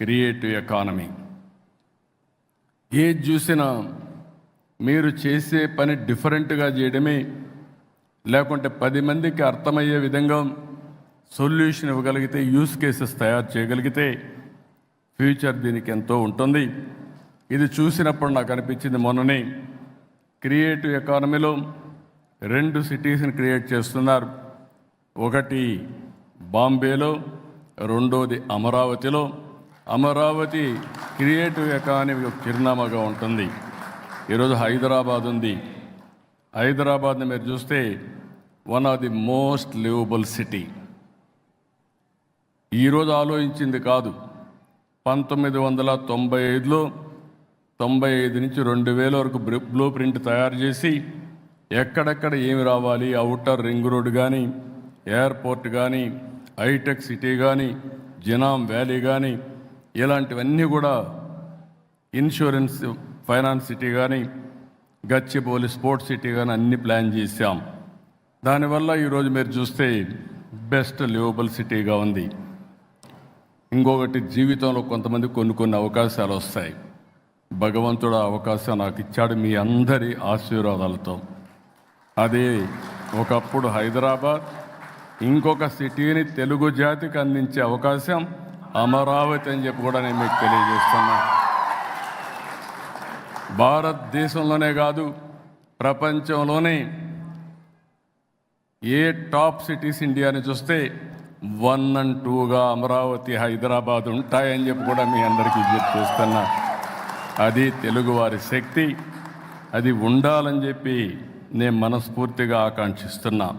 Creative economy. ఏది చూసినా మీరు చేసే పని డిఫరెంట్గా చేయడమే లేకుంటే పది మందికి అర్థమయ్యే విధంగా సొల్యూషన్ ఇవ్వగలిగితే యూస్ కేసెస్ తయారు చేయగలిగితే ఫ్యూచర్ దీనికి ఎంతో ఉంటుంది. ఇది చూసినప్పుడు నాకు అనిపించింది మొన్ననే క్రియేటివ్ ఎకానమీలో రెండు సిటీస్ని క్రియేట్ చేస్తున్నారు. ఒకటి బాంబేలో రెండోది అమరావతిలో అమరావతి క్రియేటివ్ ఎకానమీ ఒక చిరునామాగా ఉంటుంది. ఈరోజు హైదరాబాద్ ఉంది. హైదరాబాద్ని మీరు చూస్తే one of the most liveable city. ఈరోజు ఆలోచించింది కాదు. పంతొమ్మిది వందల తొంభై ఐదులో తొంభై ఐదు నుంచి రెండు వేల వరకు బ్లూ ప్రింట్ తయారు చేసి ఎక్కడెక్కడ ఏమి రావాలి? అవుటర్ రింగ్ రోడ్ కానీ ఎయిర్పోర్ట్ కానీ హైటెక్ సిటీ కానీ జినామ్ వ్యాలీ కానీ ఇలాంటివన్నీ కూడా ఇన్సూరెన్స్ ఫైనాన్స్ సిటీ కానీ గచ్చిబౌలి స్పోర్ట్స్ సిటీ కానీ అన్ని ప్లాన్ చేశాం. దానివల్ల ఈరోజు మీరు చూస్తే బెస్ట్ లివబుల్ సిటీగా ఉంది. ఇంకొకటి జీవితంలో కొంతమంది కొన్ని కొన్ని అవకాశాలు వస్తాయి. భగవంతుడు అవకాశం నాకు ఇచ్చాడు మీ అందరి ఆశీర్వాదాలతో. అది ఒకప్పుడు హైదరాబాద్ ఇంకొక సిటీని తెలుగు జాతికి అందించే అవకాశం అమరావతి అని చెప్పి కూడా నేను మీకు తెలియజేస్తున్నా. భారతదేశంలోనే కాదు ప్రపంచంలోనే ఏ టాప్ సిటీస్ ఇండియాని చూస్తే వన్ అండ్ టూగా అమరావతి హైదరాబాద్ ఉంటాయని చెప్పి కూడా మీ అందరికీ విజ్ఞప్తి చేస్తున్నా. అది తెలుగువారి శక్తి అది ఉండాలని చెప్పి నేను మనస్ఫూర్తిగా ఆకాంక్షిస్తున్నా.